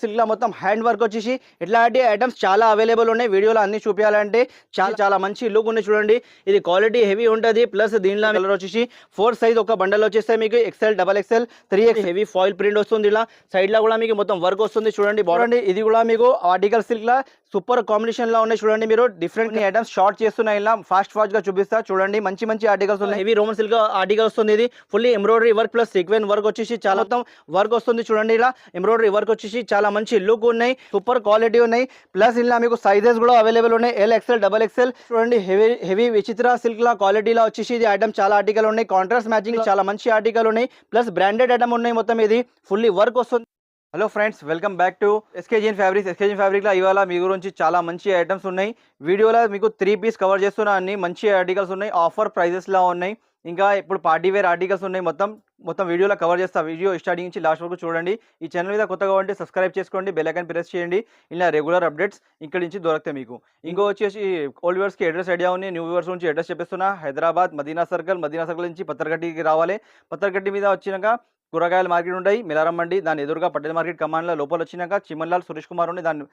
సిల్క్లో మొత్తం hand work వచ్చేసి ఇట్లాంటి ఐటమ్స్ చాలా అవైలబుల్ ఉన్నాయి. వీడియోలో అన్ని చూపించాలంటే చాలా చాలా మంచి లుక్ ఉంది చూడండి. ఇది క్వాలిటీ హెవీ ఉంటుంది. ప్లస్ దీనిలో కలర్ వచ్చేసి ఫోర్ సైజ్ ఒక బండల్ వచ్చేస్తే మీకు. XL double XL three X heavy foil print వస్తుంది ఇలా. సైడ్లో కూడా మీకు మొత్తం వర్క్ వస్తుంది చూడండి. బాగుంది ఇది కూడా మీకు ఆర్టికల్ సిల్క్ లా సూపర్ కాంబినేషన్లో ఉన్నాయి చూడండి మీరు. డిఫరెంట్ ఐటమ్స్ షార్ట్ చేస్తున్నాయి ఇలా. ఫాస్ట్ ఫాస్ట్గా చూపిస్తా చూడండి. మంచి మంచి ఆర్టికల్స్ ఉన్నాయి. హెవీ రోమన్ సిల్క్ ఆర్టికల్ వస్తుంది ఇది. Fully embroidery work plus sequin work వచ్చేసి చాలా మొత్తం వర్క్ వస్తుంది చూడండి ఇలా. ఎంబ్రాయిడరీ వర్క్ వచ్చేసి చాలా మంచి లుక్ ఉన్నాయి సూపర్ క్వాలిటీ ఉన్నాయి. ప్లస్ ఇలా మీకు సైజెస్ కూడా అవైలబుల్ ఉన్నాయి. ఎల్ ఎక్స్ఎల్ డబల్ ఎక్సెల్ చూడండి హెవీ హెవీ విచిత్ర సిల్క్ లా క్వాలిటీలో వచ్చేసి ఇది ఐటమ్ చాలా ఆర్టికల్ ఉన్నాయి. కాంట్రాస్ట్ మ్యాచింగ్ చాలా మంచి ఆర్టికల్ ఉన్నాయి. ప్లస్ బ్రాండెడ్ ఐటమ్ ఉన్నాయి మొత్తం ఇది. ఫుల్లీ వర్క్ వస్తుంది. Hello friends welcome back to SKGN fabrics SKGN ఫ్యాబ్రిక్లో ఇవాళ మీ గురించి చాలా మంచి ఐటమ్స్ ఉన్నాయి. వీడియోలో మీకు త్రీ పీస్ కవర్ చేస్తున్న అన్ని మంచి ఆర్టికల్స్ ఉన్నాయి. ఆఫర్ ప్రైజెస్లా ఉన్నాయి. ఇంకా ఇప్పుడు పార్టీ వేర్ ఆర్టికల్స్ ఉన్నాయి. మొత్తం మొత్తం వీడియోలో కవర్ చేస్తా. వీడియో స్టార్టింగ్ నుంచి లాస్ట్ వరకు చూడండి. ఈ ఛానల్ మీద కొత్తగా ఉంటే సబ్స్క్రైబ్ చేసుకోండి. బెల్లైకన్ ప్రెస్ చేయండి. ఇలా రెగ్యులర్ అప్డేట్స్ ఇక్కడి నుంచి దొరుకుతాయి మీకు. ఇంకో వచ్చేసి ఓల్డ్ వ్యూవర్స్కి అడ్రస్ ఐడియా ఉంది. న్యూ వ్యూవర్స్ నుంచి అడ్రస్ చెప్పిస్తున్నా. హైదరాబాద్ మదీనా సర్కిల్ మదీనా సర్కిల్ నుంచి పత్రగట్టికి రావాలి. పత్రగట్టి మీద వచ్చినాక కూరగాయల మార్కెట్ ఉంటాయి మిలారం మండి దాని ఎదురుగా పటేల్ మార్కెట్ కమాండ్లో లోపల వచ్చినాక చిమన్లాల్ సురేష్ కుమార్ ఉంది దాని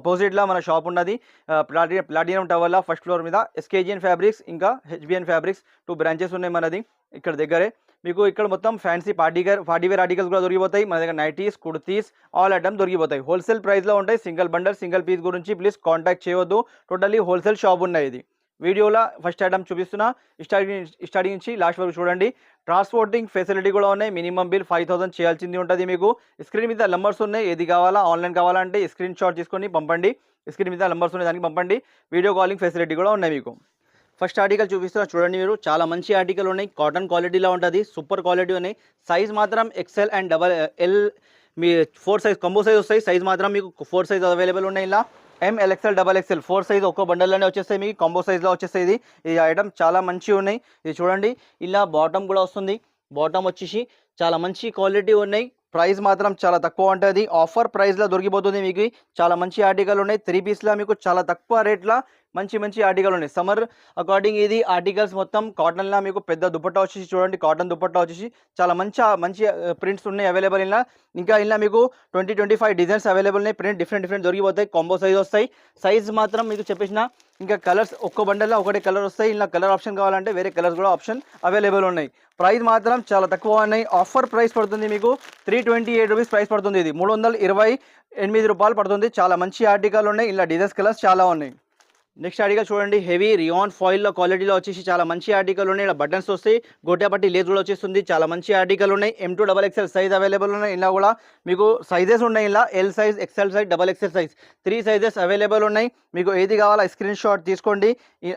అపోజిట్లో మన షాప్ ఉన్నది. ప్లాటి ప్లాటినం టవర్లో ఫస్ట్ ఫ్లోర్ మీద ఎస్కేజిఎన్ ఫ్యాబ్రిక్స్ ఇంకా హెచ్బిఎన్ ఫ్యాబ్రిక్స్ టూ బ్రాంచెస్ ఉన్నాయి మనది ఇక్కడ దగ్గరే. మీకు ఇక్కడ మొత్తం fancy party wear party wear articles కూడా దొరికిపోతాయి. మన దగ్గర నైటీస్ కుర్తీస్ ఆల్ ఐటమ్ దొరికిపోతాయి. హోల్సేల్ ప్రైస్లో ఉంటాయి. సింగిల్ బండల్ సింగిల్ పీస్ గురించి ప్లీజ్ కాంటాక్ట్ చేయవద్దు టోటల్లీ హోల్సేల్ షాప్ ఉన్నాయి ఇది. వీడియోలో ఫస్ట్ ఐటమ్ చూపిస్తున్నా. స్టార్టింగ్ స్టార్టింగ్ నుంచి లాస్ట్ వరకు చూడండి. ట్రాన్స్పోర్టింగ్ ఫెసిలిటీ కూడా ఉన్నాయి. మినిమం బిల్ ఫైవ్ థౌసండ్ చేయాల్సింది ఉంటుంది మీకు. స్క్రీన్ మీద నెంబర్స్ ఉన్నాయి. ఏది కావాలా ఆన్లైన్ కావాలంటే స్క్రీన్ షాట్ తీసుకొని పంపండి. స్క్రీన్ మీద నెంబర్స్ ఉన్నాయి దానికి పంపండి. వీడియో కాలింగ్ ఫెసిలిటీ కూడా ఉన్నాయి మీకు. ఫస్ట్ ఆర్టికల్ చూపిస్తున్నా. చూడండి మీరు. చాలా మంచి ఆర్టికల్ ఉన్నాయి. కాటన్ క్వాలిటీలో ఉంటుంది. సూపర్ క్వాలిటీ ఉన్నాయి. సైజ్ మాత్రం ఎక్సెల్ అండ్ డబల్ ఎల్ మీ ఫోర్ సైజ్ కంబో సైజ్ వస్తాయి. సైజ్ మాత్రం మీకు ఫోర్ సైజ్ అవైలబుల్ ఉన్నాయి ఇలా. M L XL double XL four size ఒక్కో బండల్లోనే వచ్చేస్తాయి మీకు. కాంబో సైజ్లో వచ్చేస్తాయి ఇది. ఈ ఐటమ్ చాలా మంచిగా ఉన్నాయి. ఇది చూడండి. ఇలా బాటమ్ కూడా వస్తుంది. బాటమ్ వచ్చేసి చాలా మంచి క్వాలిటీ ఉన్నాయి. ప్రైస్ మాత్రం చాలా తక్కువ ఉంటుంది. ఆఫర్ ప్రైస్లో దొరికిపోతుంది మీకు. చాలా మంచి ఆర్టికల్ ఉన్నాయి. త్రీ పీస్లో మీకు చాలా తక్కువ రేట్లో మంచి మంచి ఆర్టికల్ ఉన్నాయి. సమ్మర్ అకార్డింగ్ ఇది ఆర్టికల్స్ మొత్తం కాటన్లో మీకు పెద్ద దుపట్టా వచ్చేసి చూడండి కాటన్ దుపట్టా వచ్చేసి చాలా మంచి మంచి ప్రింట్స్ ఉన్నాయి అవైలబుల్ ఇలా. ఇంకా ఇలా మీకు twenty twenty five designs available ఉన్నాయి. ప్రింట్ డిఫరెంట్ డిఫరెంట్ దొరికిపోతాయి. కాంబో సైజ్ వస్తాయి. సైజ్ మాత్రం మీకు చెప్పేసిన ఇంకా కలర్స్ ఒక్క బండల్లో ఒకటే కలర్ వస్తాయి. ఇలా కలర్ ఆప్షన్ కావాలంటే వేరే కలర్స్ కూడా ఆప్షన్ అవైలబుల్ ఉన్నాయి. ప్రైస్ మాత్రం చాలా తక్కువ ఉన్నాయి. ఆఫర్ ప్రైస్ పడుతుంది మీకు three twenty eight rupees price పడుతుంది ఇది. మూడు వందల ఇరవై ఎనిమిది రూపాయలు పడుతుంది. చాలా మంచి ఆర్టికల్ ఉన్నాయి. ఇలా డిజైన్స్ కలర్స్ చాలా ఉన్నాయి. నెక్స్ట్ ఆర్టికల్ చూడండి. హెవీ రియాన్ ఫాయిల్లో క్వాలిటీలో వచ్చేసి చాలా మంచి ఆర్టికల్ ఉన్నాయి. ఇలా బటన్స్ వస్తాయి. గోటాపట్టి లేజ్ కూడా వచ్చేస్తుంది. చాలా మంచి ఆర్టికల్ ఉన్నాయి. M two double XL size available ఉన్నాయి. ఇలా కూడా మీకు సైజెస్ ఉన్నాయి. ఇలా L size XL size double XL size three sizes available ఉన్నాయి. మీకు ఏది కావాలా స్క్రీన్ షాట్ తీసుకోండి.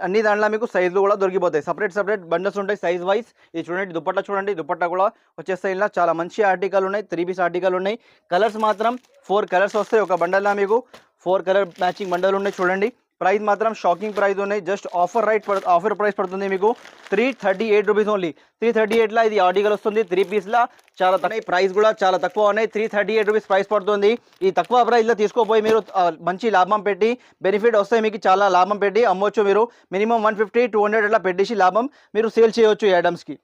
అన్ని దాంట్లో మీకు సైజులు కూడా దొరికిపోతాయి. సపరేట్ సపరేట్ బండల్స్ ఉంటాయి సైజ్ వైజ్ ఇది చూడండి. దుపట్టా చూడండి. దుప్పట్ట కూడా వచ్చేస్తాయి. ఇలా చాలా మంచి ఆర్టికల్ ఉన్నాయి. త్రీ పీస్ ఆర్టికల్ ఉన్నాయి. కలర్స్ మాత్రం ఫోర్ కలర్స్ వస్తాయి. ఒక బండల్లో మీకు ఫోర్ కలర్ మ్యాచింగ్ బండలు ఉన్నాయి. చూడండి. ప్రైస్ మాత్రం షాకింగ్ ప్రైస్ ఉన్నాయి. Just offer right offer price పడుతుంది మీకు. Three thirty eight rupees only. Three thirty ఎయిట్లో ఇది ఆర్టికల్ వస్తుంది త్రీ పీస్లో చాలా తక్కువ ప్రైస్ కూడా చాలా తక్కువ ఉన్నాయి. Three thirty eight rupees price పడుతుంది. ఈ తక్కువ ప్రైస్లో తీసుకోపోయి మీరు మంచి లాభం పెట్టి బెనిఫిట్ వస్తాయి మీకు చాలా లాభం పెట్టి అమ్మొచ్చు మీరు. Minimum one fifty two hundred అట్లా పెట్టేసి లాభం మీరు సేల్ చేయొచ్చు ఐటమ్స్కి.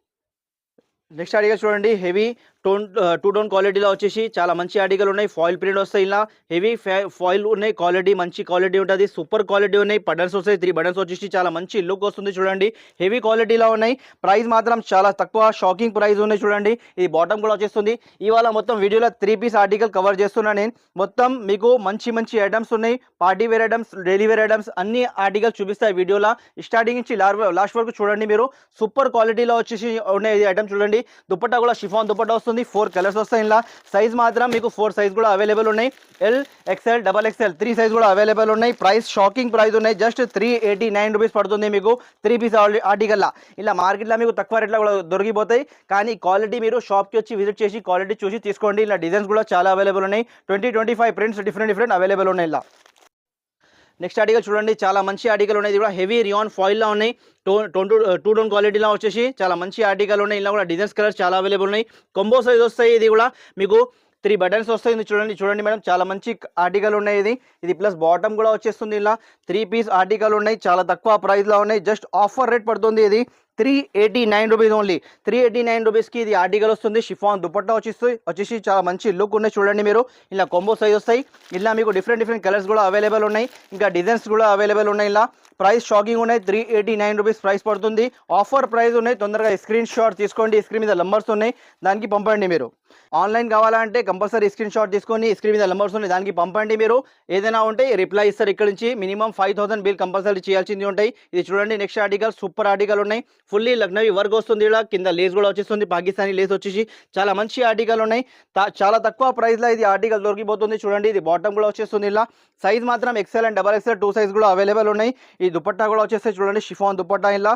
నెక్స్ట్ అడిగా చూడండి. హెవీ టోన్ టూ టోన్ క్వాలిటీలో వచ్చేసి చాలా మంచి ఆర్టికల్ ఉన్నాయి. ఫాయిల్ ప్రింట్ వస్తాయి ఇలా హెవీ ఫాయిల్ ఉన్నాయి. క్వాలిటీ మంచి క్వాలిటీ ఉంటుంది. సూపర్ క్వాలిటీ ఉన్నాయి. బటన్స్ వస్తాయి త్రీ బటన్స్ వచ్చేసి చాలా మంచి లుక్ వస్తుంది చూడండి. హెవీ క్వాలిటీలో ఉన్నాయి. ప్రైస్ మాత్రం చాలా తక్కువ. షాకింగ్ ప్రైస్ ఉన్నాయి చూడండి. ఇది బాటమ్ కూడా వచ్చేస్తుంది. ఇవాళ మొత్తం వీడియోలో త్రీ పీస్ ఆర్టికల్ కవర్ చేస్తున్నాను నేను. మొత్తం మీకు మంచి మంచి ఐటమ్స్ ఉన్నాయి. Party wear items daily wear items అన్ని ఆర్టికల్స్ చూపిస్తాయి వీడియోలో. స్టార్టింగ్ నుంచి లాస్ట్ వరకు చూడండి మీరు. సూపర్ క్వాలిటీలో వచ్చేసి ఉన్నాయి ఐటమ్ చూడండి. దుప్పట్టా కూడా షిఫాన్ దుప్పట్టా వస్తుంది. ఫోర్ కలర్స్ వస్తాయి ఇలా సైజ్ మాత్రం మీకు ఫోర్ సైజ్ కూడా అవైలబుల్ ఉన్నాయి. L XL double XL three size కూడా అవైలబుల్ ఉన్నాయి. ప్రైస్ షాకింగ్ ప్రైస్ ఉన్నాయి. Just three eighty nine rupees పడుతుంది మీకు. త్రీ పీస్ ఆర్టికల్లా ఇలా మార్కెట్లో మీకు తక్కువ రేట్లో కూడా దొరికిపోతాయి. కానీ క్వాలిటీ మీరు షాప్కి వచ్చి విజిట్ చేసి క్వాలిటీ చూసి తీసుకోండి. ఇలా డిజైన్స్ కూడా చాలా అవైలబుల్ ఉన్నాయి. Twenty twenty five prints different different available ఉన్నాయి ఇలా. నెక్స్ట్ ఆర్టికల్ చూడండి. చాలా మంచి ఆర్టికల్ ఉన్నాయి. కూడా హెవీ రియాన్ ఫాయిల్లో ఉన్నాయి. టో టోన్ టూ టోన్ క్వాలిటీలో వచ్చేసి చాలా మంచి ఆర్టికల్ ఉన్నాయి. ఇలా కూడా డిజైన్స్ కలర్స్ చాలా అవైలబుల్ ఉన్నాయి. కొంబో సైజ్ వస్తాయి. ఇది కూడా మీకు త్రీ బటన్స్ వస్తాయి. చూడండి చూడండి మేడం చాలా మంచి ఆర్టికల్ ఉన్నాయి ఇది. ఇది ప్లస్ బాటమ్ కూడా వచ్చేస్తుంది ఇలా. త్రీ పీస్ ఆర్టికల్ ఉన్నాయి. చాలా తక్కువ ప్రైస్లో ఉన్నాయి. జస్ట్ ఆఫర్ రేట్ పడుతుంది ఇది. Three eighty nine rupees only three eighty nine రూపీస్కి ఇది ఆర్టికల్ వస్తుంది. షిఫాన్ దుపట్టా వచ్చేసి వచ్చేసి చాలా మంచి లుక్ ఉన్నాయి చూడండి మీరు. ఇలా కొంబో సైజ్ వస్తాయి. ఇలా మీకు డిఫరెంట్ డిఫరెంట్ కలర్స్ కూడా అవైలబుల్ ఉన్నాయి. ఇంకా డిజైన్స్ కూడా అవైలబుల్ ఉన్నాయి ఇలా. ప్రైస్ షాకింగ్ ఉన్నాయి. Three eighty nine rupees price పడుతుంది. ఆఫర్ ప్రైస్ ఉన్నాయి. తొందరగా స్క్రీన్ షాట్ తీసుకోండి. స్క్రీన్ మీద నంబర్స్ ఉన్నాయి. దానికి పంపండి మీరు. ఆన్లైన్ కావాలంటే కంపల్సరీ స్క్రీన్ షాట్ తీసుకొని స్క్రీన్ మీద నంబర్స్ ఉన్నాయి దానికి పంపండి మీరు. ఏదైనా ఉంటే రిప్లై ఇస్తారు ఇక్కడ నుంచి. Minimum five thousand bill compulsory చేయాల్సింది ఉంటాయి. ఇది చూడండి నెక్స్ట్ ఆర్టికల్ సూపర్ ఆర్టికల్ ఉన్నాయి. ఫుల్లీ లక్నవి వర్క్ వస్తుంది ఇలా కింద లేస్ కూడా వచ్చేస్తుంది పాకిస్తానీ లేస్ వచ్చేసి చాలా మంచి ఆర్టికల్ ఉన్నాయి. చాలా తక్కువ ప్రైస్లో ఇది ఆర్టికల్ దొరికిపోతుంది. చూడండి ఇది బాటమ్ కూడా వచ్చేస్తుంది ఇలా. సైజ్ మాత్రం XL and double XL two size కూడా అవైలబుల్ ఉన్నాయి. ఈ దుపట్టా కూడా వచ్చేస్తే చూడండి షిఫాన్ దుపట్టా ఇలా.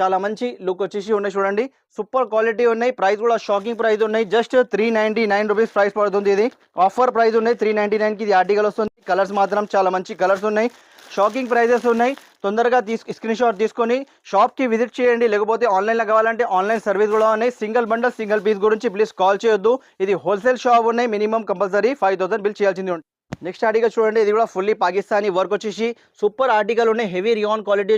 చాలా మంచి లుక్ వచ్చేసి ఉన్నాయి చూడండి. సూపర్ క్వాలిటీ ఉన్నాయి. ప్రైస్ కూడా షాకింగ్ ప్రైస్ ఉన్నాయి. Just three ninety nine rupees price పడుతుంది ఇది. ఆఫర్ ప్రైస్ ఉన్నాయి. త్రీ నైంటీ నైన్కి ఇది ఆర్టికల్ వస్తుంది కలర్స్ మాత్రం చాలా మంచి కలర్స్ ఉన్నాయి. షాకింగ్ ప్రైజెస్ ఉన్నాయి. తొందరగా తీసు స్క్రీన్ షాట్ తీసుకొని షాప్కి విజిట్ చేయండి. లేకపోతే ఆన్లైన్లో కావాలంటే ఆన్లైన్ సర్వీస్ కూడా ఉన్నాయి. సింగిల్ బండల్ సింగిల్ పీస్ గురించి ప్లీజ్ కాల్ చేయొద్దు. ఇది హోల్సేల్ షాప్ ఉన్నాయి. Minimum compulsory five thousand bill చేయాల్సింది ఉంటుంది నెక్స్ట్ ఆర్టికల్ చూడండి ఇది కూడా ఫుల్లీ పాకిస్తానీ వర్క్ వచ్చేసి సూపర్ ఆర్టికల్ ఉన్నాయి. హెవీ రియాన్ క్వాలిటీ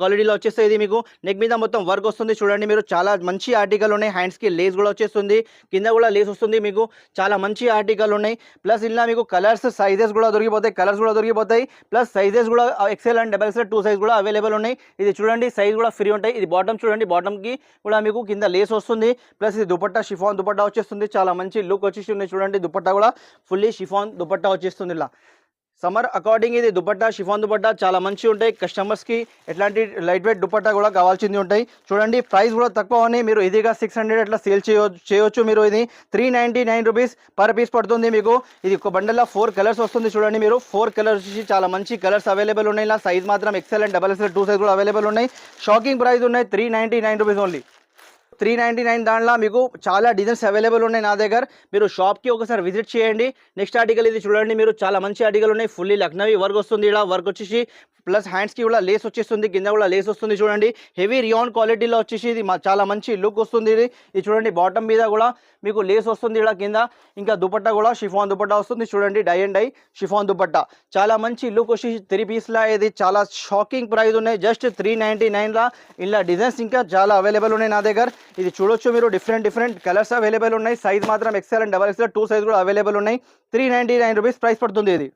క్వాలిటీలో వచ్చేస్తే ఇది మీకు. నెక్ మీద మొత్తం వర్క్ వస్తుంది. చూడండి మీరు చాలా మంచి ఆర్టికల్ ఉన్నాయి. హ్యాండ్స్కి లేస్ కూడా వచ్చేస్తుంది. కింద కూడా లేస్ వస్తుంది మీకు. చాలా మంచి ఆర్టికల్ ఉన్నాయి. ప్లస్ ఇలా మీకు కలర్స్ సైజెస్ కూడా దొరికిపోతాయి. కలర్స్ కూడా దొరికిపోతాయి. ప్లస్ సైజెస్ కూడా XL and double XL two size కూడా అవైలబుల్ ఉన్నాయి. ఇది చూడండి సైజ్ కూడా ఫ్రీ ఉంటాయి. ఇది బాటమ్ చూడండి బాటమ్కి కూడా మీకు కింద లేస్ వస్తుంది. ప్లస్ ఇది దుపట్టా షిఫాన్ దుపట్టా వచ్చేస్తుంది. చాలా మంచి లుక్ వచ్చేసి ఉన్నాయి చూడండి దుపట్టా కూడా ఫుల్లీ షిఫాన్ దుపట్టా వచ్చేస్తుంది. ఇలా. సమ్మర్ అకార్డింగ్ ఇది దుపట్టా షిఫాన్ దుపట్టా చాలా మంచి ఉంటాయి. కస్టమర్స్కి ఎట్లాంటి లైట్ వెయిట్ దుపట్టా కూడా కావాల్సింది ఉంటాయి. చూడండి ప్రైస్ కూడా తక్కువ ఉన్నాయి మీరు ఇదిగా సిక్స్ హండ్రెడ్ అట్లా సేల్ చేయవచ్చు చేయొచ్చు మీరు ఇది. Three ninety nine rupees per piece పడుతుంది మీకు. ఇది ఒక బండల్లో ఫోర్ కలర్స్ వస్తుంది చూడండి మీరు. ఫోర్ కలర్స్ వచ్చి చాలా మంచి కలర్స్ అవైలబుల్ ఉన్నాయి. ఇలా సైజ్ మాత్రం XL and double XL two size కూడా అవైలబుల్ ఉన్నాయి. షాకింగ్ ప్రైస్ ఉన్నాయి three ninety nine rupees only three ninety nine దాంట్లో మీకు చాలా డిజైన్స్ అవైలబుల్ ఉన్నాయి నా దగ్గర. మీరు షాప్కి ఒకసారి విజిట్ చేయండి. నెక్స్ట్ ఆర్టికల్ ఇది చూడండి మీరు. చాలా మంచి ఆర్టికల్ ఉన్నాయి. ఫుల్లీ లక్నవీ వర్క్ వస్తుంది. ఇలా వర్క్ వచ్చేసి ప్లస్ హ్యాండ్స్కి కూడా లేస్ వచ్చేస్తుంది. కింద కూడా లేస్ వస్తుంది చూడండి. హెవీ రియాన్ క్వాలిటీలో వచ్చేసి ఇది మా- చాలా మంచి లుక్ వస్తుంది ఇది. చూడండి బాటమ్ మీద కూడా మీకు లేస్ వస్తుంది ఇలా కింద. ఇంకా దుపట్టా కూడా షిఫాన్ దుపట్టా వస్తుంది. చూడండి dye and dye chiffon dupatta. చాలా మంచి లుక్ వచ్చి త్రీ పీస్లా ఇది. చాలా షాకింగ్ ప్రైస్ ఉన్నాయి. జస్ట్ త్రీ నైంటీ నైన్లా ఇలా డిజైన్స్ ఇంకా చాలా అవైలబుల్ ఉన్నాయి నా దగ్గర. ఇది చూడొచ్చు మీరు. డిఫరెంట్ డిఫరెంట్ కలర్స్ అవైలబుల్ ఉన్నాయి. సైజ్ మాత్రం XL and double XL two size కూడా అవైలబుల్ ఉన్నాయి. Three ninety nine rupees price పడుతుంది ఇది.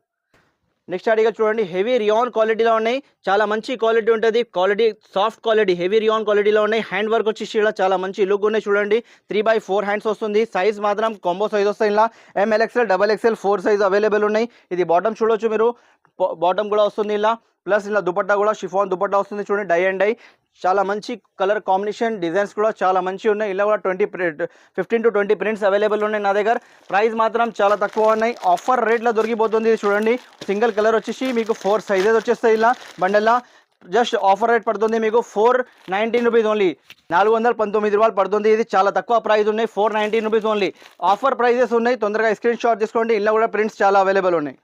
నెక్స్ట్ ఆర్టికల్ చూడండి. హెవీ రియాన్ క్వాలిటీలో ఉన్నాయి. చాలా మంచి క్వాలిటీ ఉంటుంది. Quality soft quality heavy rayon క్వాలిటీలో ఉన్నాయి. హ్యాండ్ వర్క్ వచ్చేసి ఇలా చాలా మంచి లుక్ ఉన్నాయి చూడండి. త్రీ బై ఫోర్ హ్యాండ్స్ వస్తుంది. సైజ్ మాత్రం కాంబో సైజ్ వస్తాయి ఇలా M L XL double XL four size available ఉన్నాయి. ఇది బాటమ్ చూడొచ్చు మీరు. బాటమ్ కూడా వస్తుంది ఇలా ప్లస్ ఇలా దుపట్టా కూడా షిఫాన్ దుపట్టా వస్తుంది చూడండి. డై అండ్ డై చాలా మంచి కలర్ కాంబినేషన్ డిజైన్స్ కూడా చాలా మంచి ఉన్నాయి. ఇలా కూడా twenty fifteen to twenty prints available ఉన్నాయి నా దగ్గర. ప్రైస్ మాత్రం చాలా తక్కువ ఉన్నాయి. ఆఫర్ రేట్లో దొరికిపోతుంది ఇది చూడండి. సింగిల్ కలర్ వచ్చేసి మీకు ఫోర్ సైజెస్ వచ్చేస్తాయి ఇలా బండల్లా. జస్ట్ ఆఫర్ రేట్ పడుతుంది మీకు ఫోర్ నైన్టీన్ రూపీస్ ఓన్లీ. నాలుగు వందల పంతొమ్మిది రూపాయలు పడుతుంది ఇది. చాలా తక్కువ ప్రైస్ ఉన్నాయి. Four nineteen rupees only. Offer prices ఉన్నాయి. తొందరగా స్క్రీన్ షాట్ తీసుకోండి. ఇలా కూడా ప్రింట్స్ చాలా అవైలబుల్ ఉన్నాయి.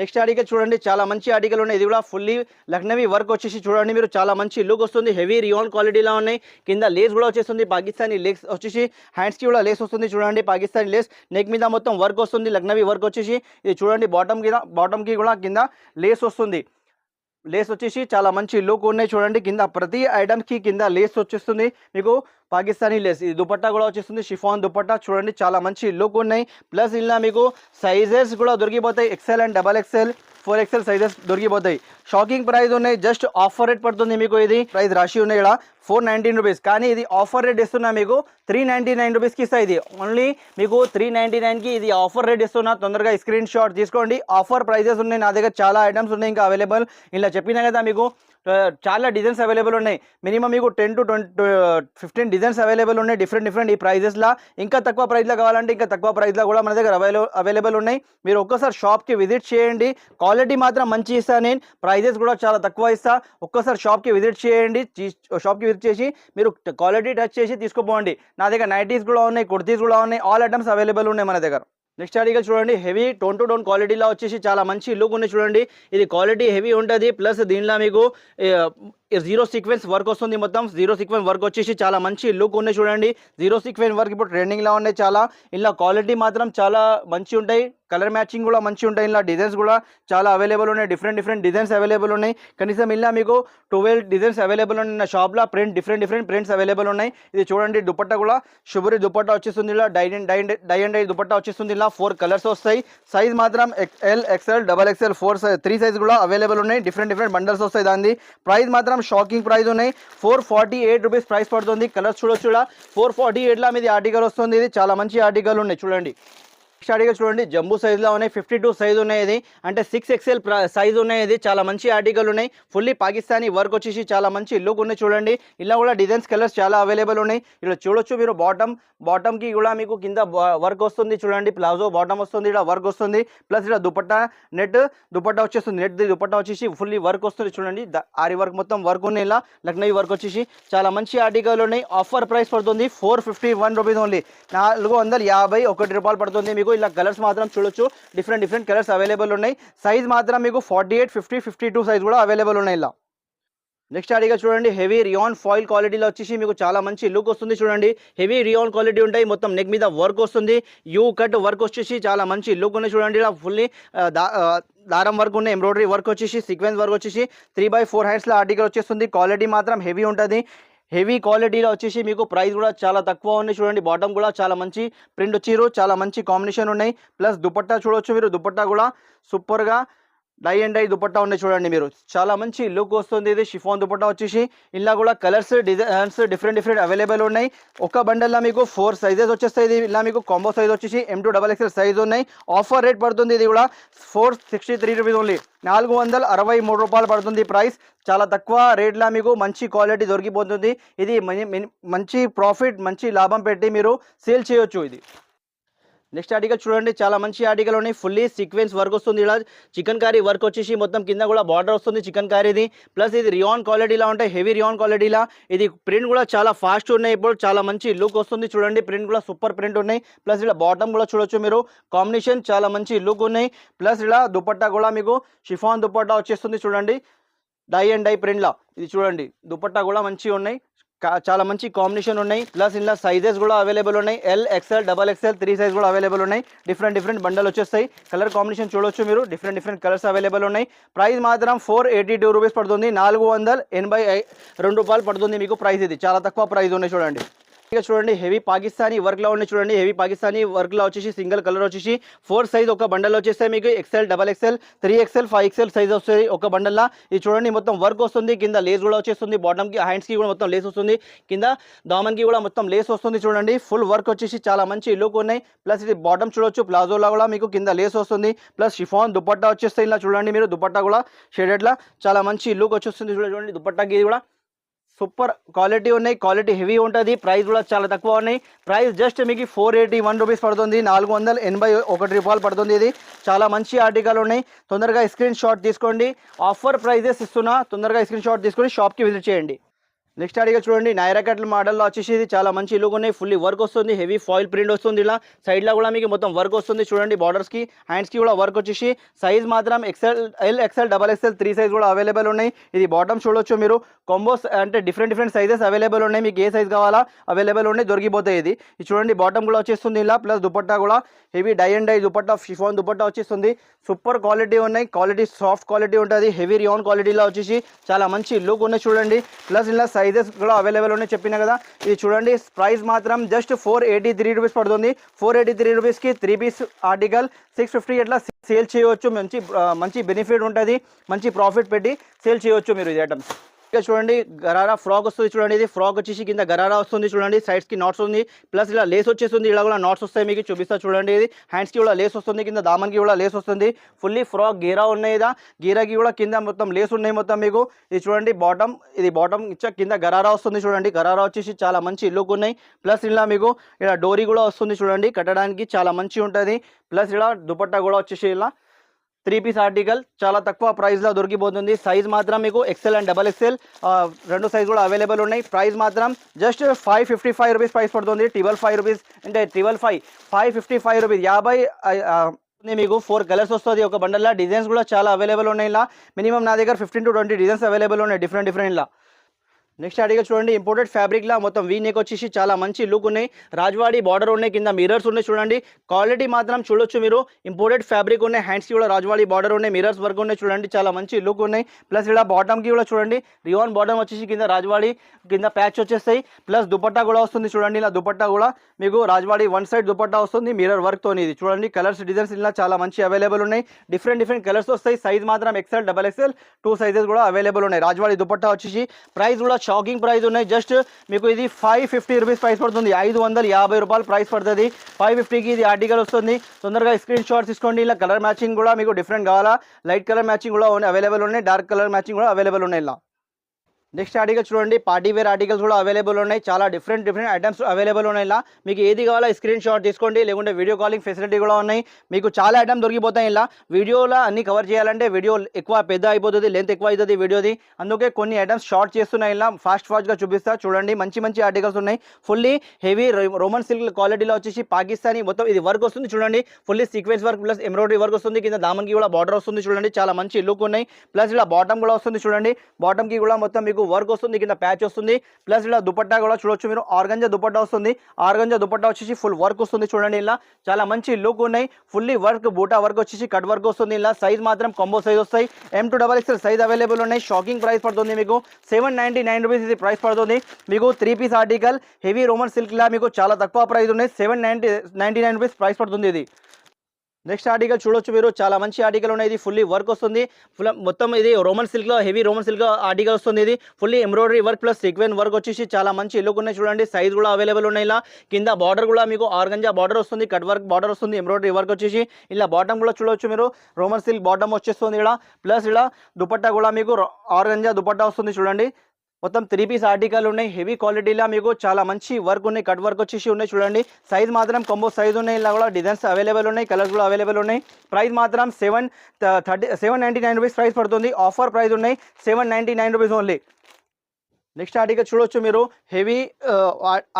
నెక్స్ట్ ఆర్టికల్ చూడండి చాలా మంచి ఆర్టికల్ ఉన్నాయి. ఇది కూడా ఫుల్లీ లక్నవీ వర్క్ వచ్చేసి చూడండి మీరు చాలా మంచి లుక్ వస్తుంది. హెవీ రియాన్ క్వాలిటీలో ఉన్నాయి. కింద లేస్ కూడా వచ్చేస్తుంది. పాకిస్తానీ లేస్ వచ్చేసి హ్యాండ్స్కి కూడా లేస్ వస్తుంది చూడండి పాకిస్తానీ లేస్ నెక్ మీద మొత్తం వర్క్ వస్తుంది లక్నవీ వర్క్ వచ్చేసి. ఇది చూడండి బాటమ్ కింద బాటమ్కి కూడా కింద లేస్ వస్తుంది. లేస్ వచ్చేసి చాలా మంచి లుక్ ఉన్నాయి చూడండి. కింద ప్రతి ఐటమ్కి కింద లేస్ వచ్చేస్తుంది మీకు పాకిస్తానీ లేస్ ఇది దుపట్టా కూడా వచ్చేస్తుంది. షిఫాన్ దుపట్టా చూడండి. చాలా మంచి లుక్ ఉన్నాయి. ప్లస్ ఇలా మీకు సైజెస్ కూడా దొరికిపోతాయి. XL and double XL four XL sizes దొరికిపోతాయి. Shocking price ఉన్నాయి. జస్ట్ ఆఫర్ రేట్ పడుతుంది మీకు ఇది. ప్రైస్ రాసి ఉన్నాయి ఇక్కడ ఫోర్ నైన్టీన్ రూపీస్. కానీ ఇది ఆఫర్ రేట్ ఇస్తున్నా మీకు. త్రీ నైంటీ నైన్ రూపీస్కి ఇస్తా ఇది. ఓన్లీ మీకు త్రీ నైంటీ నైన్కి ఇది ఆఫర్ రేట్ ఇస్తున్నా. తొందరగా స్క్రీన్ షాట్ తీసుకోండి. ఆఫర్ ప్రైజెస్ ఉన్నాయి. నా దగ్గర చాలా ఐటమ్స్ ఉన్నాయి. ఇంకా అవైలబుల్ ఇలా చెప్పినా కదా మీకు. చాలా డిజైన్స్ అవైలబుల్ ఉన్నాయి. మినిమం మీకు ten to twenty fifteen designs available ఉన్నాయి. డిఫరెంట్ డిఫరెంట్ ఈ ప్రైజెస్లో ఇంకా తక్కువ ప్రైస్లో కావాలంటే ఇంకా తక్కువ ప్రైస్లో కూడా మన దగ్గర అవైలబుల్ ఉన్నాయి. మీరు ఒక్కసారి షాప్కి విజిట్ చేయండి. క్వాలిటీ మాత్రం మంచి ఇస్తాను నేను. ప్రైజెస్ కూడా చాలా తక్కువ ఇస్తా. ఒక్కసారి షాప్కి విజిట్ చేయండి. షాప్కి విజిట్ చేసి మీరు క్వాలిటీ టచ్ చేసి తీసుకుపోండి. నా దగ్గర నైటీస్ కూడా ఉన్నాయి కుర్తీస్ కూడా ఉన్నాయి. ఆల్ ఐటమ్స్ అవైలబుల్ ఉన్నాయి మన దగ్గర. నెక్స్ట్ ఆర్టికల్ చూడండి. హెవీ టోన్ టు టోన్ క్వాలిటీలో వచ్చేసి చాలా మంచి లుక్ ఉంది చూడండి. ఇది క్వాలిటీ హెవీ ఉంటుంది. ప్లస్ దీనిలో మీకు జీరో సీక్వెన్స్ వర్క్ వస్తుంది మొత్తం. జీరో సీక్వెన్స్ వర్క్ వచ్చేసి చాలా మంచి లుక్ ఉన్నాయి చూడండి. జీరో సీక్వెన్స్ వర్క్ ఇప్పుడు ట్రెండింగ్లో ఉన్నాయి చాలా. ఇలా క్వాలిటీ మాత్రం చాలా మంచి ఉంటాయి. కలర్ మ్యాచింగ్ కూడా మంచి ఉంటాయి. ఇలా డిజైన్స్ కూడా చాలా అవైలబుల్ ఉన్నాయి. డిఫరెంట్ డిఫరెంట్ డిజైన్స్ అవైలబుల్ ఉన్నాయి. కనీసం ఇలా మీకు ట్వెల్వ్ డిజైన్స్ అవైలబుల్ ఉన్నాయి. నా షాప్లో print different different prints available ఉన్నాయి. ఇది చూడండి దుపట్టా కూడా శుభ్రి దుపట్టా వచ్చేస్తుంది. ఇలా dye dye dye and dye dupatta వచ్చేస్తుంది. ఇలా ఫోర్ కలర్స్ వస్తాయి. సైజ్ మాత్రం L XL double XL four three size కూడా అవైలబుల్ ఉన్నాయి. డిఫరెంట్ డిఫరెంట్ బండల్స్ వస్తాయి దాని ప్రైస్ మాత్రం షాకింగ్ ప్రైస్ ఉన్నాయి. Four forty eight rupees price పడుతుంది. కలర్స్ చూడొచ్చు చూడ ఫోర్ ఫార్టీ ఎయిట్లో మీద ఆర్టికల్ వస్తుంది. ఇది చాలా మంచి ఆర్టికల్ ఉన్నాయి. చూడండి. నెక్స్ట్ ఆర్టికల్ చూడండి జంబూ సైజులో ఉన్నాయి ఫిఫ్టీ టూ సైజ్ ఉన్నాయి ఇది. అంటే సిక్స్ ఎక్స్ఎల్ సైజ్ ఉన్నాయి ఇది. చాలా మంచి ఆర్టికల్ ఉన్నాయి. ఫుల్లీ పాకిస్తానీ వర్క్ వచ్చేసి చాలా మంచి లుక్ ఉన్నాయి చూడండి. ఇలా కూడా డిజైన్స్ కలర్స్ చాలా అవైలబుల్ ఉన్నాయి. ఇలా చూడొచ్చు మీరు బాటమ్ బాటమ్కి కూడా మీకు కింద వర్క్ వస్తుంది చూడండి. ప్లాజో బాటమ్ వస్తుంది ఇక్కడ వర్క్ వస్తుంది. ప్లస్ ఇలా దుపట్టా నెట్ దుపట్టా వచ్చేస్తుంది. నెట్ దుపట్టా వచ్చేసి ఫుల్లీ వర్క్ వస్తుంది చూడండి. ఆరి వర్క్ మొత్తం వర్క్ ఉన్నాయి ఇలా. లక్నవి వర్క్ వచ్చేసి చాలా మంచి ఆర్టికల్ ఉన్నాయి. ఆఫర్ ప్రైస్ పడుతుంది four fifty one rupees only నాలుగు వందల యాభై ఒకటి రూపాయలు పడుతుంది మీకు. మీకు ఇలా కలర్స్ మాత్రం చూడొచ్చు. డిఫరెంట్ డిఫరెంట్ కలర్స్ అవైలబుల్ ఉన్నాయి. సైజ్ మాత్రం మీకు forty eight fifty fifty two size కూడా అవైలబుల్ ఉన్నాయి ఇలా. నెక్స్ట్ అడిగా చూడండి. హెవీ రియాన్ ఫాయిల్ క్వాలిటీలో వచ్చేసి మీకు చాలా మంచి లుక్ వస్తుంది చూడండి. హెవీ రియాన్ క్వాలిటీ ఉంటాయి. మొత్తం నెక్ మీద వర్క్ వస్తుంది. యూ కట్ వర్క్ వచ్చేసి చాలా మంచి లుక్ ఉన్నాయి చూడండి. ఇలా ఫుల్లీ దారం వర్క్ ఉన్నాయి. ఎంబ్రాయిడరీ వర్క్ వచ్చేసి సీక్వెన్స్ వర్క్ వచ్చేసి త్రీ బై ఫోర్ హ్యాండ్స్లో ఆర్టికల్ వచ్చేస్తుంది. క్వాలిటీ మాత్రం హెవీ ఉంటుంది. హెవీ క్వాలిటీలో వచ్చేసి మీకు ప్రైస్ కూడా చాలా తక్కువ ఉంది చూడండి బాటమ్ కూడా చాలా మంచి ప్రింట్ వచ్చారు. చాలా మంచి కాంబినేషన్ ఉన్నాయి. ప్లస్ దుపట్టా చూడవచ్చు మీరు. దుపట్టా కూడా సూపర్గా డై అండ్ డై దుపట్టా ఉన్నాయి చూడండి మీరు. చాలా మంచి లుక్ వస్తుంది ఇది. షిఫాన్ దుపట్టా వచ్చేసి. ఇలా కూడా colours designs different different available ఉన్నాయి. ఒక బండల్లో మీకు ఫోర్ సైజెస్ వచ్చేస్తాయి. ఇది ఇలా మీకు కాంబో సైజ్ వచ్చేసి M two double XL size ఉన్నాయి. ఆఫర్ రేట్ పడుతుంది ఇది కూడా four sixty three rupees only నాలుగు వందల అరవై మూడు రూపాయలు పడుతుంది ప్రైస్ చాలా తక్కువ రేట్లో మీకు మంచి క్వాలిటీ దొరికిపోతుంది. ఇది మిని- మంచి ప్రాఫిట్ మంచి లాభం పెట్టి మీరు సేల్ చేయొచ్చు ఇది. నెక్స్ట్ ఆర్టికల్ చూడండి చాలా మంచి ఆర్టికల్ ఉన్నాయి. ఫుల్లీ సీక్వెన్స్ వర్క్ వస్తుంది ఇలా. చికెన్ కర్రీ వర్క్ వచ్చేసి మొత్తం కింద కూడా బార్డర్ వస్తుంది చికెన్ కర్రీది ప్లస్ ఇది రియాన్ క్వాలిటీలా ఉంటాయి హెవీ రియాన్ క్వాలిటీలా ఇది ప్రింట్ కూడా చాలా ఫాస్ట్ ఉన్నాయి ఇప్పుడు చాలా మంచి లుక్ వస్తుంది చూడండి. ప్రింట్ కూడా సూపర్ ప్రింట్ ఉన్నాయి. ప్లస్ ఇలా బాటమ్ కూడా చూడొచ్చు మీరు. కాంబినేషన్ చాలా మంచి లుక్ ఉన్నాయి. ప్లస్ ఇలా దుపట్టా కూడా మీకు షిఫాన్ దుపట్టా వచ్చేస్తుంది చూడండి. డై అండ్ డై ప్రింట్లా ఇది చూడండి దుపట్టా కూడా మంచిగా ఉన్నాయి. చాలా మంచి కాంబినేషన్ ఉన్నాయి. ప్లస్ ఇందులో సైజెస్ కూడా అవైలబుల్ ఉన్నాయి. L XL double XL three size కూడా అవైలబుల్ ఉన్నాయి. డిఫరెంట్ డిఫరెంట్ బండల్ వచ్చేస్తాయి. కలర్ కాంబినేషన్ చూడొచ్చు మీరు. డిఫరెంట్ డిఫరెంట్ కలర్స్ అవైలబుల్ ఉన్నాయి. ప్రైస్ మాత్రం ఫోర్ ఎయిటీ టూ రూపీస్ పడుతుంది. నాలుగు వందల ఎనభై ఐ- రెండు రూపాయలు పడుతుంది మీకు ప్రైస్ ఇది. చాలా తక్కువ ప్రైస్ ఉన్నాయి చూడండి. ఇక చూడండి హెవీ పాకిస్తానీ వర్క్లో ఉన్నాయి చూడండి హెవీ పాకిస్తానీ వర్క్లో వచ్చేసి సింగిల్ కలర్ వచ్చేసి ఫోర్ సైజ్ ఒక బండల్ వచ్చేస్తే మీకు XL double XL three XL five XL size వస్తుంది ఒక బండల్లా ఇది చూడండి మొత్తం వర్క్ వస్తుంది కింద లేస్ కూడా వచ్చేస్తుంది బాటమ్కి హ్యాండ్స్కి కూడా మొత్తం లేస్ వస్తుంది కింద దామన్కి కూడా మొత్తం లేస్ వస్తుంది చూడండి. ఫుల్ వర్క్ వచ్చేసి చాలా మంచి లుక్ ఉన్నాయి. ప్లస్ ఇది బాటమ్ చూడొచ్చు ప్లాజోలా కూడా మీకు కింద లేస్ వస్తుంది. ప్లస్ షిఫాన్ దుపట్టా వచ్చేస్తే ఇలా చూడండి మీరు దుపట్టా కూడా షేడెడ్లా చాలా మంచి లుక్ వచ్చేస్తుంది చూడండి దుపట్టాకి కూడా. సూపర్ క్వాలిటీ ఉన్నాయి క్వాలిటీ హెవీ ఉంటుంది ప్రైస్ కూడా చాలా తక్కువ ఉన్నాయి. ప్రైస్ జస్ట్ మీకు ఫోర్ ఎయిటీ వన్ రూపీస్ పడుతుంది నాలుగు వందల ఎనభై ఒకటి రూపాయలు పడుతుంది ఇది. చాలా మంచి ఆర్టికల్ ఉన్నాయి. తొందరగా స్క్రీన్ షాట్ తీసుకోండి. ఆఫర్ ప్రైజెస్ ఇస్తున్నా తొందరగా స్క్రీన్ షాట్ తీసుకొని షాప్కి విజిట్ చేయండి. నెక్స్ట్ అడిగా చూడండి నైరా కట్ల మోడల్లో వచ్చేసి ఇది చాలా మంచి ఇల్లు ఉన్నాయి. ఫుల్లీ వర్క్ వస్తుంది హెవీ ఫాయిల్ ప్రింట్ వస్తుంది ఇలా. సైడ్లో కూడా మీకు మొత్తం వర్క్ వస్తుంది చూడండి బార్డర్స్కి హ్యాండ్స్కి కూడా వర్క్ వచ్చేసి. సైజ్ మాత్రం XL L XL double XL three size కూడా అవైలబుల్ ఉన్నాయి. ఇది బాటమ్ చూడొచ్చు మీరు. కాంబోస్ అంటే డిఫరెంట్ డిఫరెంట్ సైజెస్ అవైలబుల్ ఉన్నాయి. మీకు ఏ సైజ్ కావాలా అవైలబుల్ ఉన్నాయి దొరికిపోతాయి ఇది. ఇది చూడండి బాటమ్ కూడా వచ్చేస్తుంది ఇలా. ప్లస్ దుపట్టా కూడా heavy dye and dye dupatta chiffon dupatta వచ్చేస్తుంది. సూపర్ క్వాలిటీ ఉన్నాయి. క్వాలిటీ సాఫ్ట్ క్వాలిటీ ఉంటుంది. హెవీ రియాన్ క్వాలిటీలో వచ్చేసి చాలా మంచి లుక్ ఉన్నాయి చూడండి. ప్లస్ ఇలా సైజెస్ కూడా అవైలబుల్ ఉన్నాయి చెప్పిన కదా ఇది చూడండి ప్రైస్ మాత్రం just four eighty three rupees పడుతుంది. ఫోర్ ఎయిటీ త్రీ రూపీస్కి three piece article six fifty ఎట్లా సేల్ చేయవచ్చు. మంచి మంచి బెనిఫిట్ ఉంటుంది మంచి ప్రాఫిట్ పెట్టి సేల్ చేయవచ్చు మీరు ఇది ఐటమ్స్ ఇక చూడండి గరారా ఫ్రాక్ వస్తుంది చూడండి ఇది. ఫ్రాక్ వచ్చేసి కింద గరారా వస్తుంది చూడండి. సైడ్స్కి నాట్స్ ఉంది. ప్లస్ ఇలా లేస్ వచ్చేస్తుంది. ఇలా కూడా నాట్స్ వస్తాయి మీకు చూపిస్తా చూడండి ఇది. హ్యాండ్స్కి కూడా లేస్ వస్తుంది. కింద దామన్కి కూడా లేస్ వస్తుంది. ఫుల్లీ ఫ్రాక్ గీరా ఉన్నాయి ఇదా. గీరాకి కూడా కింద మొత్తం లేస్ ఉన్నాయి మొత్తం మీకు. ఇది చూడండి బాటమ్ ఇది బాటమ్ ఇచ్చా కింద గరారా వస్తుంది చూడండి. గరారా వచ్చేసి చాలా మంచి లుక్ ఉన్నాయి. ప్లస్ ఇలా మీకు ఇలా డోరీ కూడా వస్తుంది చూడండి. కట్టడానికి చాలా మంచి ఉంటుంది. ప్లస్ ఇలా దుపట్టా కూడా వచ్చేసి ఇలా త్రీ పీస్ ఆర్టికల్ చాలా తక్కువ ప్రైస్లో దొరికిపోతుంది. సైజ్ మాత్రం మీకు ఎక్సెల్ అండ్ డబల్ ఎక్సెల్ రెండు సైజ్ కూడా అవైలబుల్ ఉన్నాయి. ప్రైస్ మాత్రం just five fifty five rupees price పడుతుంది. ట్వెల్వ్ ఫైవ్ రూపీస్ అంటే twelve five five fifty five rupees యాభై మీకు. ఫోర్ కలర్స్ వస్తుంది ఒక బండల్లో డిజైన్స్ కూడా చాలా అవైలబుల్ ఉన్నాయి ఇలా. మినిమం నా దగ్గర fifteen to twenty designs available ఉన్నాయి. డిఫరెంట్ డిఫరెంట్ ఇలా నెక్స్ట్ అడిగా చూడండి. ఇంపోర్టెడ్ ఫ్యాబ్రిక్లా మొత్తం వీ నెక్ వచ్చేసి చాలా మంచి లుక్ ఉన్నాయి. రాజవాడి బార్డర్ ఉన్నాయి. కింద మిరర్స్ ఉన్నాయి చూడండి. క్వాలిటీ మాత్రం చూడొచ్చు మీరు. ఇంపోర్టెడ్ ఫ్యాబ్రిక్ ఉన్నాయి. హ్యాండ్స్కి కూడా రాజవాడి బార్డర్ ఉన్నాయి. మిరర్స్ వర్క్ ఉన్నాయి చూడండి. చాలా మంచి లుక్ ఉన్నాయి. ప్లస్ ఇలా బాటమ్కి కూడా చూడండి. రివాన్ బాటమ్ వచ్చేసి కింద రాజవాడి కింద ప్యాచ్ వచ్చేస్తాయి. ప్లస్ దుపట్టా కూడా వస్తుంది చూడండి. ఇలా దుపట్టా కూడా మీకు రాజవాడి వన్ సైడ్ దుపట్టా వస్తుంది. మిరర్ వర్క్ ఇది చూడండి. కలర్స్ డిజైన్స్ ఇలా చాలా మంచి అవైలబుల్ ఉన్నాయి. డిఫరెంట్ డిఫరెంట్ కలర్స్ వస్తాయి. సైజ్ మాత్రం XL double XL two sizes కూడా అవైలబుల్ ఉన్నాయి. రాజవాడి దుపట్టా వచ్చేసి ప్రైస్ కూడా షాకింగ్ ప్రైస్ ఉన్నాయి. జస్ట్ మీకు ఇది ఫైవ్ ఫిఫ్టీ రూపీస్ ప్రైస్ పడుతుంది. ఐదు వందల యాభై రూపాయలు ప్రైస్ పడుతుంది. ఫైవ్ ఫిఫ్టీకి ఇది ఆర్టికల్ వస్తుంది. తొందరగా స్క్రీన్ షాట్ తీసుకోండి. ఇలా కలర్ మ్యాచింగ్ కూడా మీకు డిఫరెంట్ కావాలా? లైట్ కలర్ మ్యాచింగ్ కూడా అవైలబుల్ ఉన్నాయి. డార్క్ కలర్ మ్యాచింగ్ కూడా అవైలబుల్ ఉన్నాయి. ఇలా. నెక్స్ట్ ఆర్టికల్ చూడండి. పార్టీ వేర్ ఆర్టికల్స్ కూడా అవైలబుల్ ఉన్నాయి. చాలా డిఫరెంట్ డిఫరెంట్ ఐటమ్స్ అవైలబుల్ ఉన్నాయి ఇలా. మీకు ఏది కావాలో స్క్రీన్ షాట్ తీసుకోండి. లేకుంటే వీడియో కాలింగ్ ఫెసిలిటీ కూడా ఉన్నాయి. మీకు చాలా ఐటమ్ దొరికిపోతాయి ఇలా. వీడియోలో అన్ని కవర్ చేయాలంటే వీడియో ఎక్కువ పెద్ద అయిపోతుంది లెంత్ ఎక్కువ అవుతుంది వీడియోది అందుకే కొన్ని ఐటమ్స్ షార్ట్ చేస్తున్నాయి ఇలా. ఫాస్ట్ ఫాస్ట్గా చూపిస్తా. చూడండి. మంచి మంచి ఆర్టికల్స్ ఉన్నాయి. ఫుల్లీ హెవీ రోమన్ సిల్క్ క్వాలిటీలో వచ్చేసి పాకిస్తానీ మొత్తం ఇది వర్క్ వస్తుంది చూడండి. Fully sequins work plus embroidery work వస్తుంది. కింద దామన్కి కూడా బార్డర్ వస్తుంది చూడండి. చాలా మంచి లుక్ ఉన్నాయి. ప్లస్ ఇలా బాటమ్ కూడా వస్తుంది చూడండి. బాటమ్కి కూడా మొత్తం మీకు వర్క్ వస్తుంది కింద ప్యాచ్ వస్తుంది. ప్లస్ ఇలా దుపట్టా కూడా చూడొచ్చు మీరు. ఆర్గంజా దుపట్టా వస్తుంది. ఆర్గంజా దుపట్టా వచ్చేసి ఫుల్ వర్క్ వస్తుంది చూడండి ఇలా. చాలా మంచి లుక్ ఉన్నాయి. ఫుల్లీ వర్క్ బూటా వర్క్ వచ్చేసి కట్ వర్క్ వస్తుంది ఇలా. సైజ్ మాత్రం కాంబో సైజ్ వస్తాయి. M two double XL size available ఉన్నాయి. షాకింగ్ ప్రైస్ పడుతుంది మీకు. సెవెన్ నైంటీ నైన్ రూపీస్ ఇది ప్రైస్ పడుతుంది. మీకు three piece article heavy roman సిల్క్లా మీకు చాలా తక్కువ ప్రైస్ ఉన్నాయి. Seven ninety ninety nine rupees price పడుతుంది ఇది. నెక్స్ట్ ఆర్టికల్ చూడొచ్చు మీరు. చాలా మంచి ఆర్టికల్ ఉన్నాయి. ఇది ఫుల్లీ వర్క్ వస్తుంది. ఫుల్ మొత్తం ఇది రోమన్ సిల్క్లో హెవీ రోమన్ సిల్క్ ఆర్టికల్ వస్తుంది ఇది. Fully embroidery work plus sequin work వచ్చేసి చాలా మంచి లుక్ ఉన్నాయి చూడండి. సైజ్ కూడా అవైలబుల్ ఉన్నాయి ఇలా. కింద బార్డర్ కూడా మీకు ఆర్గంజా బార్డర్ వస్తుంది. కట్ వర్క్ బార్డర్ వస్తుంది. ఎంబ్రాయిడరీ వర్క్ వచ్చేసి ఇలా బాటమ్ కూడా చూడొచ్చు మీరు. రోమన్ సిల్క్ బాటమ్ వచ్చేస్తుంది ఇలా. ప్లస్ ఇలా దుపట్టా కూడా మీకు ఆర్గంజా దుపట్టా వస్తుంది చూడండి. మొత్తం త్రీ పీస్ ఆర్టికల్ ఉన్నాయి. హెవీ క్వాలిటీలో మీకు చాలా మంచి వర్క్ ఉన్నాయి. కట్ వర్క్ వచ్చేసి ఉన్నాయి చూడండి. సైజ్ మాత్రం కొంబో సైజ్ ఉన్నాయి. ఇలా కూడా డిజైన్స్ అవైలబుల్ ఉన్నాయి. కలర్స్ కూడా అవైలబుల్ ఉన్నాయి. ప్రైస్ మాత్రం seven thirty seven ninety nine rupees price పడుతుంది. ఆఫర్ ప్రైస్ ఉన్నాయి. Seven ninety nine rupees only next article చూడొచ్చు మీరు. హెవీ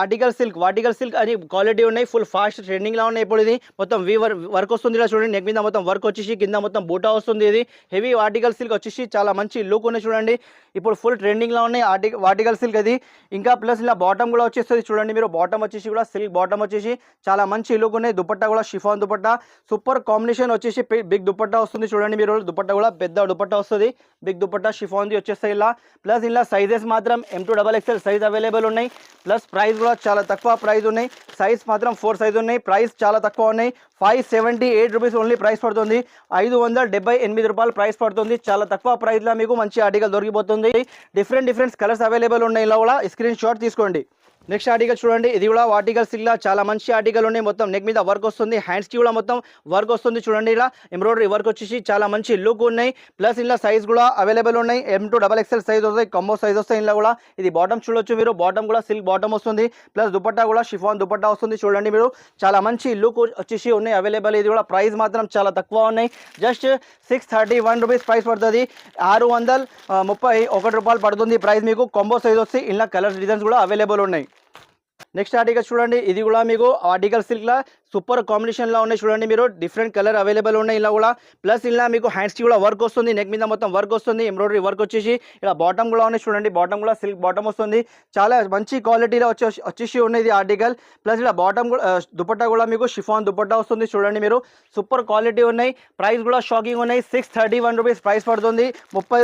ఆర్టికల్ సిల్క్ వాటికల్ సిల్క్ అని క్వాలిటీ ఉన్నాయి ఫుల్ ఫాస్ట్ ట్రెండింగ్లో ఉన్నాయి ఇప్పుడు ఇది. మొత్తం వీ వర్క్ వస్తుంది ఇలా చూడండి. నెక్ మీద మొత్తం వర్క్ వచ్చేసి కింద మొత్తం బూటా వస్తుంది ఇది. హెవీ ఆర్టికల్ సిల్క్ వచ్చేసి చాలా మంచి లుక్ ఉన్నాయి చూడండి. ఇప్పుడు ఫుల్ ట్రెండింగ్లో ఉన్నాయి ఆర్టి వాటికల్ సిల్క్ అది. ఇంకా ప్లస్ ఇలా బాటమ్ కూడా వచ్చేస్తుంది చూడండి మీరు. బాటమ్ వచ్చేసి కూడా సిల్క్ బాటమ్ వచ్చేసి చాలా మంచి లుక్ ఉన్నాయి. దుపట్టా కూడా షిఫాన్ దుపట్టా. సూపర్ కాంబినేషన్ వచ్చేసి బిగ్ దుపట్టా వస్తుంది చూడండి మీరు. దుపట్టా కూడా పెద్ద దుపట్టా వస్తుంది. బిగ్ దుపట్టా షిఫాన్ది వచ్చేస్తాయి ఇలా. ప్లస్ ఇలా సైజెస్ మాత్రం M two double XL size available ఉన్నాయి. ప్లస్ ప్రైస్ కూడా చాలా తక్కువ ప్రైస్ ఉన్నాయి. సైజ్ మాత్రం ఫోర్ సైజ్ ఉన్నాయి. ప్రైస్ చాలా తక్కువ ఉన్నాయి. Five seventy eight rupees only price పడుతుంది. ఐదు వందల డెబ్బై ఎనిమిది రూపాయలు ప్రైస్ పడుతుంది. చాలా తక్కువ ప్రైస్లో మీకు మంచి ఆర్టికల్ దొరికిపోతుంది. డిఫరెంట్ డిఫరెంట్ కలర్స్ అవైలబుల్ ఉన్నాయి. ఇలా కూడా స్క్రీన్ షాట్ తీసుకోండి. నెక్స్ట్ ఆర్టికల్ చూడండి. ఇది కూడా ఆర్టికల్ సిల్లా చాలా మంచి ఆర్టికల్ ఉన్నాయి. మొత్తం నెక్ మీద వర్క్ వస్తుంది. హ్యాండ్స్కి కూడా మొత్తం వర్క్ వస్తుంది చూడండి ఇలా. ఎంబ్రాయిడరీ వర్క్ వచ్చేసి చాలా మంచి లుక్ ఉన్నాయి. ప్లస్ ఇలా సైజ్ కూడా అవైలబుల్ ఉన్నాయి. M two double XL size వస్తాయి. కంబో సైజ్ వస్తాయి ఇలా కూడా. ఇది బాటమ్ చూడొచ్చు మీరు. బాటమ్ కూడా సిల్క్ బాటమ్ వస్తుంది. ప్లస్ దుపట్టా కూడా షిఫాన్ దుపట్టా వస్తుంది చూడండి మీరు. చాలా మంచి లుక్ వచ్చేసి ఉన్నాయి. అవైలబుల్ ఇది కూడా. ప్రైస్ మాత్రం చాలా తక్కువ ఉన్నాయి. Just six thirty one rupees price పడుతుంది. ఆరు వందల ముప్పై ఒకటి రూపాయలు పడుతుంది ప్రైస్ మీకు. కొంబో సైజ్ వస్తే ఇలా కలర్స్ డిజైన్స్ కూడా అవైలబుల్ ఉన్నాయి. నెక్స్ట్ ఆర్టికల్ చూడండి. ఇది కూడా మీకు ఆర్టికల్ సిల్క్ లా సూపర్ కాంబినేషన్లో ఉన్నాయి చూడండి మీరు. డిఫరెంట్ కలర్ అవైలబుల్ ఉన్నాయి ఇలా కూడా. ప్లస్ ఇలా మీకు హ్యాండ్స్కి కూడా వర్క్ వస్తుంది. నెక్ మీద మొత్తం వర్క్ వస్తుంది. ఎంబ్రాయిడరీ వర్క్ వచ్చేసి ఇలా బాటమ్ కూడా ఉన్నాయి చూడండి. బాటమ్ కూడా సిల్క్ బాటమ్ వస్తుంది. చాలా మంచి క్వాలిటీలో వచ్చేసి వచ్చేసి ఉన్నాయి ఆర్టికల్ ప్లస్ ఇలా బాటమ్ కూడా uh, దుపట్టా కూడా మీకు షిఫాన్ దుపట్టా వస్తుంది చూడండి మీరు. సూపర్ క్వాలిటీ ఉన్నాయి. ప్రైస్ కూడా షాకింగ్ ఉన్నాయి. Six thirty one rupees price పడుతుంది. ముప్పై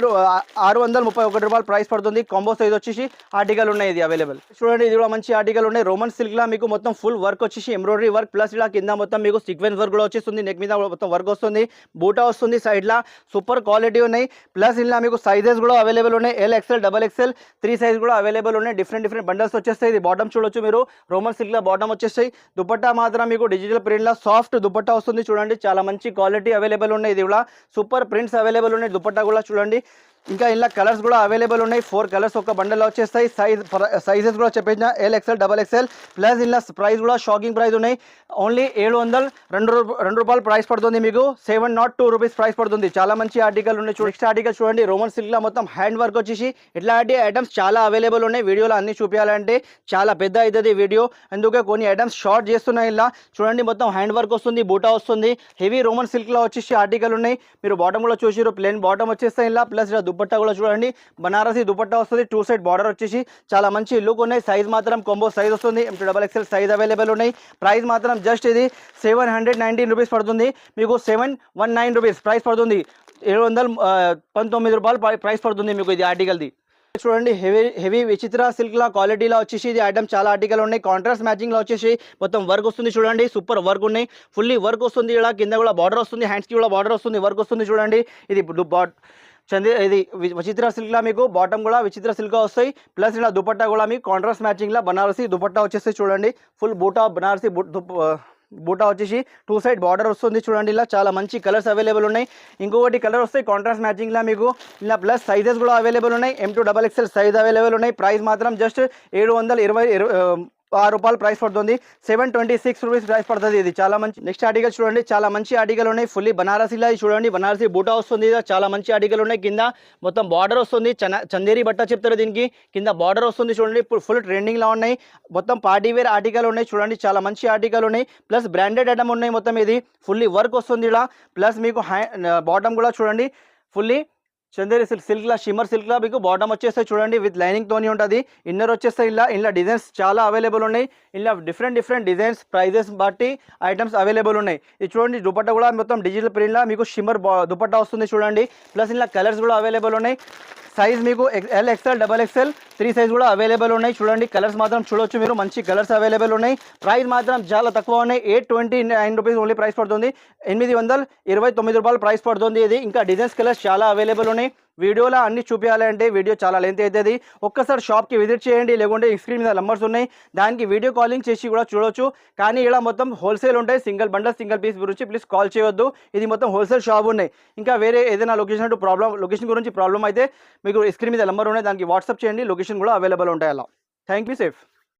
ఆరు వందల ముప్పై ఒకటి రూపాయలు ప్రైస్ పడుతుంది. కాంబో సైజ్ వచ్చేసి ఆర్టికల్ ఉన్నాయి ఇది అవైలబుల్ చూడండి ఇది కూడా మంచి ఆర్టికల్ ఉన్నాయి. రోమన్ సిల్క్ లా మీకు మొత్తం ఫుల్ వర్క్ వచ్చేసి ఎంబ్రాయిడరీ వర్క్ ప్లస్ ఇలా కింద మొత్తం మీకు సీక్వెన్స్ వర్క్ కూడా వచ్చేస్తుంది. నెక్ మీద మొత్తం వర్క్ వస్తుంది. బూటా వస్తుంది సైడ్లా సూపర్ క్వాలిటీ ఉన్నాయి. ప్లస్ ఇలా మీకు సైజెస్ కూడా అవైలబుల్ ఉన్నాయి. L XL double XL three size కూడా అవైలబుల్ ఉన్నాయి. డిఫరెంట్ డిఫరెంట్ బండల్స్ వచ్చేస్తాయి. ఇది బాటమ్ చూడొచ్చు మీరు. రోమన్ సిల్క్ బాటమ్ వచ్చేస్తాయి. దుపట్టా మాత్రం మీకు డిజిటల్ ప్రింట్లో సాఫ్ట్ దుపట్టా వస్తుంది. చూడండి. చాలా మంచి క్వాలిటీ అవైలబుల్ ఉన్నాయి. ఇది కూడా సూపర్ ప్రింట్స్ అవైలబుల్ ఉన్నాయి. దుపట్టా కూడా చూడండి. ఇంకా ఇలా కలర్స్ కూడా అవైలబుల్ ఉన్నాయి. ఫోర్ కలర్స్ ఒక బండల్లో వచ్చేస్తాయి. సైజ్ సైజెస్ uh, కూడా చెప్పేసిన. L XL double XL plus ఇలా ప్రైస్ కూడా షాకింగ్ ప్రైస్ ఉన్నాయి. ఓన్లీ ఏడు వందలు రెండు రెండు రూపాయలు ప్రైస్ పడుతుంది మీకు. Seven nought two rupees price పడుతుంది. చాలా మంచి ఆర్టికల్ ఉన్నాయి చూడండి నెక్స్ట్ ఆర్టికల్ చూడండి. రోమన్ సిల్క్లో మొత్తం హ్యాండ్ వర్క్ వచ్చేసి ఇట్లాంటి ఐటమ్స్ చాలా అవైలబుల్ ఉన్నాయి. వీడియోలో అన్ని చూపించాలంటే చాలా పెద్ద అవుతుంది వీడియో అందుకే కొన్ని ఐటమ్స్ షార్ట్ చేస్తున్నాయి ఇలా. చూడండి మొత్తం హ్యాండ్ వర్క్ వస్తుంది బూటా వస్తుంది. హెవీ రోమన్ సిల్క్లో వచ్చేసి ఆర్టికల్ ఉన్నాయి. మీరు బాటమ్ కూడా చూసారు ప్లేన్ బాటమ్ వచ్చేస్తాయి ఇలా. ప్లస్ ఇలా దుపట్టా కూడా చూడండి. బనారసీ దుపట్టా వస్తుంది. టూ సైడ్ బార్డర్ వచ్చేసి చాలా మంచి లుక్ ఉన్నాయి. సైజ్ మాత్రం కొంబో సైజ్ వస్తుంది. M two double XL size available ఉన్నాయి. ప్రైస్ మాత్రం జస్ట్ ఇది సెవెన్ హండ్రెడ్ నైన్టీన్ రూపీస్ పడుతుంది. మీకు seven one nine rupees price పడుతుంది. ఏడు వందల పంతొమ్మిది రూపాయలు ప్రైస్ పడుతుంది మీకు ఇది ఆర్టికల్ది చూడండి హెవీ హెవీ విచిత్ర సిల్క్లా క్వాలిటీలో వచ్చేసి ఇది ఐటమ్ చాలా ఆర్టికల్ ఉన్నాయి. కాంట్రాస్ట్ మ్యాచింగ్లో వచ్చేసి మొత్తం వర్క్ వస్తుంది చూడండి. సూపర్ వర్క్ ఉన్నాయి. ఫుల్లీ వర్క్ వస్తుంది. ఇలా కింద కూడా బార్డర్ వస్తుంది. హ్యాండ్స్కి కూడా బార్డర్ వస్తుంది. వర్క్ వస్తుంది చూడండి. ఇది చంది ఇది విచిత్ర సిల్క్లో మీకు బాటమ్ కూడా విచిత్ర సిల్క్గా వస్తాయి. ప్లస్ ఇలా దుపట్టా కూడా మీకు కాంట్రాస్ట్ మ్యాచింగ్లో బనారసి దుపట్టా వచ్చేసి చూడండి. ఫుల్ బూటా బనారసి బూటా వచ్చేసి టూ సైడ్ బార్డర్ వస్తుంది చూడండి. ఇలా చాలా మంచి కలర్స్ అవైలబుల్ ఉన్నాయి. ఇంకొకటి కలర్ వస్తాయి కాంట్రాస్ట్ మ్యాచింగ్లో మీకు. ఇలా ప్లస్ సైజెస్ కూడా అవైలబుల్ ఉన్నాయి. M two double XL size available ఉన్నాయి. ప్రైస్ మాత్రం జస్ట్ ఏడు వందల ఇరవై ఇరవై ఆరు రూపాయలు ప్రైస్ పడుతుంది. Seven twenty six rupees price పడుతుంది ఇది. చాలా మంచి నెక్స్ట్ ఆర్టికల్ చూడండి. చాలా మంచి ఆర్టికల్ ఉన్నాయి. ఫుల్లీ బనారసీలా చూడండి. బనారసీ బూటా వస్తుంది. చాలా మంచి ఆర్టికల్ ఉన్నాయి. కింద మొత్తం బార్డర్ వస్తుంది. చందేరి బట్ట చెప్తారు దీనికి. కింద బార్డర్ వస్తుంది చూడండి. ఇప్పుడు ఫుల్ ట్రెండింగ్లో ఉన్నాయి. మొత్తం పార్టీ వేర్ ఆర్టికల్ ఉన్నాయి. చూడండి. చాలా మంచి ఆర్టికల్ ఉన్నాయి. ప్లస్ బ్రాండెడ్ ఐటమ్ ఉన్నాయి మొత్తం ఇది. ఫుల్లీ వర్క్ వస్తుంది ఇలా. ప్లస్ మీకు హ్యా బాటమ్ కూడా చూడండి. ఫుల్లీ చందేరి సిల్క్ సిల్క్లా షిమ్మర్ సిల్క్లా మీకు బాటమ్ వచ్చేస్తే చూడండి విత్ లైనింగ్ తోని ఉంటుంది. ఇన్నర్ వచ్చేస్తే ఇలా ఇలా డిజైన్స్ చాలా అవైలబుల్ ఉన్నాయి. ఇలా డిఫరెంట్ డిఫరెంట్ డిజైన్స్ ప్రైజెస్ బట్టి ఐటమ్స్ అవైలబుల్ ఉన్నాయి. ఇది చూడండి దుపట్టా కూడా మొత్తం డిజిటల్ ప్రింట్లా మీకు షిమ్మర్ దుపట్టా వస్తుంది చూడండి. ప్లస్ ఇలా కలర్స్ కూడా అవైలబుల్ ఉన్నాయి. సైజ్ మీకు L XL double XL three size కూడా అవైలబుల్ ఉన్నాయి. చూడండి కలర్స్ మాత్రం చూడొచ్చు మీరు. మంచి కలర్స్ అవైలబుల్ ఉన్నాయి. ప్రైస్ మాత్రం చాలా తక్కువ ఉన్నాయి. Eight twenty nine rupees only price పడుతుంది. ఎనిమిది వందల ఇరవై తొమ్మిది రూపాయలు ప్రైస్ పడుతుంది ఇది. ఇంకా డిజైన్స్ కలర్స్ చాలా అవైలబుల్ ఉన్నాయి. వీడియోలో అన్ని చూపించాలంటే వీడియో చాలా లెంత్ అవుతుంది ఒక్కసారి షాప్కి విజిట్ చేయండి. లేకుంటే స్క్రీన్ మీద నంబర్స్ ఉన్నాయి. దానికి వీడియో కాలింగ్ చేసి కూడా చూడొచ్చు. కానీ ఇలా మొత్తం హోల్సేల్ ఉంటాయి. సింగిల్ బండల్ సింగిల్ పీస్ గురించి ప్లీజ్ కాల్ చేయొద్దు. ఇది మొత్తం హోల్సేల్ షాప్ ఉన్నాయి. ఇంకా వేరే ఏదైనా లొకేషన్ ప్రాబ్లం లొకేషన్ గురించి ప్రాబ్లం అయితే మీకు స్క్రీన్ మీద నెంబర్ ఉన్నాయి. దానికి వాట్సాప్ చేయండి. లొకేషన్ కూడా అవైలబుల్ ఉంటాయి అలా. Thank you safe